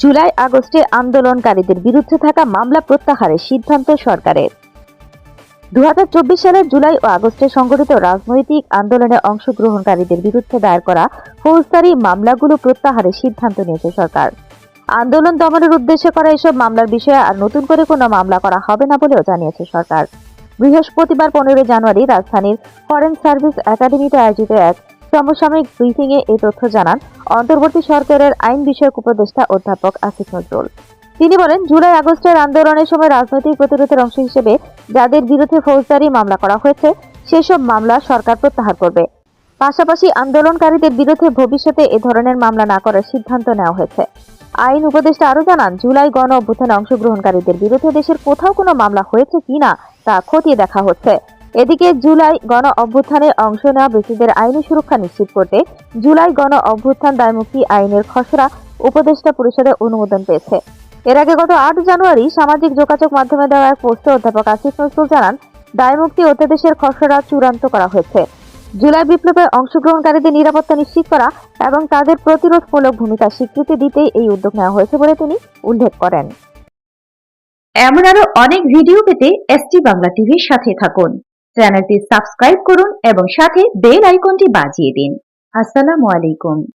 জুলাই আগস্টে আন্দোলনকারীদের বিরুদ্ধে থাকা মামলা প্রত্যাহারের সিদ্ধান্ত সরকারের। দু সালের জুলাই ও আগস্টে সংগঠিত রাজনৈতিক আন্দোলনে অংশগ্রহণকারীদের বিরুদ্ধে দায়ের করা ফৌজদারি মামলাগুলো প্রত্যাহারের সিদ্ধান্ত নিয়েছে সরকার। আন্দোলন দমনের উদ্দেশ্যে করা এসব মামলার বিষয়ে আর নতুন করে কোনো মামলা করা হবে না বলেও জানিয়েছে সরকার। বৃহস্পতিবার পনেরোই জানুয়ারি রাজধানীর ফরেন সার্ভিস একাডেমিতে আয়োজিত এক সমসাময়িক ব্রিফিং এ এই তথ্য জানান, অন্তর্বর্তী সরকারের আইন বিষয়ক উপদেষ্টা অধ্যাপক আসিফ নজরুল। তিনি বলেন, জুলাই আগস্টের আন্দোলনের সময় রাজনৈতিক প্রতিরোধের অংশ হিসেবে যাদের বিরুদ্ধে ফৌজদারি মামলা করা হয়েছে, সেসব মামলা সরকার প্রত্যাহার করবে। পাশাপাশি আন্দোলনকারীদের বিরুদ্ধে ভবিষ্যতে এ ধরনের মামলা না করার সিদ্ধান্ত নেওয়া হয়েছে। আইন উপদেষ্টা আরও জানান, জুলাই গণ অভ্যুত্থানে অংশগ্রহণকারীদের বিরুদ্ধে দেশের কোথাও কোনো মামলা হয়েছে কিনা তা খতিয়ে দেখা হচ্ছে। এদিকে জুলাই গণ অভ্যুত্থানে অংশ নেওয়া ব্যক্তিদের আইনি সুরক্ষা নিশ্চিত করতে জুলাই গণ অভ্যুত্থান দায়মুক্তি আইনের খসড়া উপদেষ্টা পরিষদে অনুমোদন পেয়েছে। এর আগে গত আট জানুয়ারি সামাজিক যোগাযোগ মাধ্যমে দেওয়া এক পোস্টে অধ্যাপক আসিফ নজরুল জানান, দায়মুক্তি অধ্যাদেশের খসড়া চূড়ান্ত করা হয়েছে। জুলাই বিপ্লবে অংশগ্রহণকারীদের নিরাপত্তা নিশ্চিত করা এবং তাদের প্রতিরোধমূলক ভূমিকা স্বীকৃতি দিতেই এই উদ্যোগ নেওয়া হয়েছে বলে তিনি উল্লেখ করেন। এমন আরও অনেক ভিডিও পেতে এসটি বাংলা টিভির সাথে থাকুন। চ্যানেলটি সাবস্ক্রাইব করুন এবং সাথে বেল আইকনটি বাজিয়ে দিন। আসসালামু আলাইকুম।